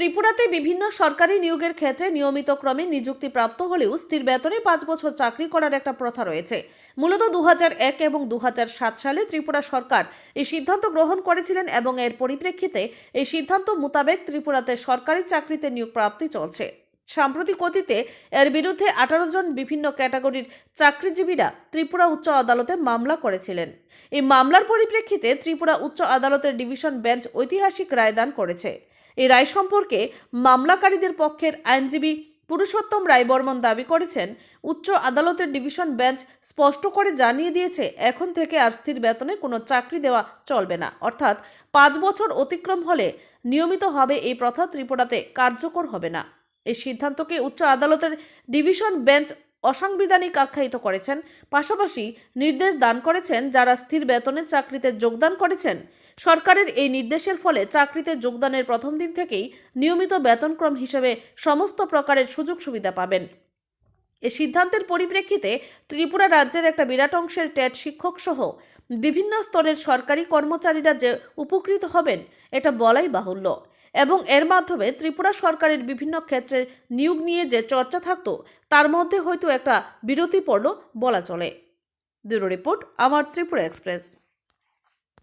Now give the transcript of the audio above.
ত্রিপুরাতে বিভিন্ন সরকারি নিয়োগের ক্ষেত্রে নিয়মিত ক্রমে নিযুক্তি প্রাপ্ত হলেও স্থির বেতনে পাঁচ বছর চাকরি করার একটা প্রথা রয়েছে। মূলত দু এক এবং দু হাজার সাত সালে ত্রিপুরা সরকার এই সিদ্ধান্ত গ্রহণ করেছিলেন এবং এর পরিপ্রেক্ষিতে এই সিদ্ধান্ত মোতাবেক ত্রিপুরাতে সরকারি চাকরিতে নিয়োগ প্রাপ্তি চলছে। সাম্প্রতিক অতীতে এর বিরুদ্ধে আঠারো জন বিভিন্ন ক্যাটাগরির চাকরিজীবীরা ত্রিপুরা উচ্চ আদালতে মামলা করেছিলেন। এই মামলার পরিপ্রেক্ষিতে ত্রিপুরা উচ্চ আদালতের ডিভিশন বেঞ্চ ঐতিহাসিক রায়দান করেছে। এই রায় সম্পর্কে মামলাকারীদের পক্ষের আইনজীবী পুরুষোত্তম রায়বর্মন দাবি করেছেন, উচ্চ আদালতের ডিভিশন বেঞ্চ স্পষ্ট করে জানিয়ে দিয়েছে, এখন থেকে আর স্থির বেতনে কোনো চাকরি দেওয়া চলবে না। অর্থাৎ পাঁচ বছর অতিক্রম হলে নিয়মিত হবে এই প্রথা ত্রিপুরাতে কার্যকর হবে না। এই সিদ্ধান্তকে উচ্চ আদালতের ডিভিশন বেঞ্চ অসাংবিধানিক আখ্যায়িত করেছেন। পাশাপাশি নির্দেশ দান করেছেন যারা স্থির বেতনে চাকরিতে যোগদান করেছেন। সরকারের এই নির্দেশের ফলে চাকরিতে যোগদানের প্রথম দিন থেকেই নিয়মিত বেতনক্রম হিসেবে সমস্ত প্রকারের সুযোগ সুবিধা পাবেন। এ সিদ্ধান্তের পরিপ্রেক্ষিতে ত্রিপুরা রাজ্যের একটা বিরাট অংশের ট্যাট শিক্ষক সহ বিভিন্ন স্তরের সরকারি কর্মচারীরা যে উপকৃত হবেন, এটা বলাই বাহুল্য। এবং এর মাধ্যমে ত্রিপুরা সরকারের বিভিন্ন ক্ষেত্রে নিয়োগ নিয়ে যে চর্চা থাকতো, তার মধ্যে হয়তো একটা বিরতি পড়ল বলা চলে। ব্যুরো রিপোর্ট, আমার ত্রিপুরা এক্সপ্রেস।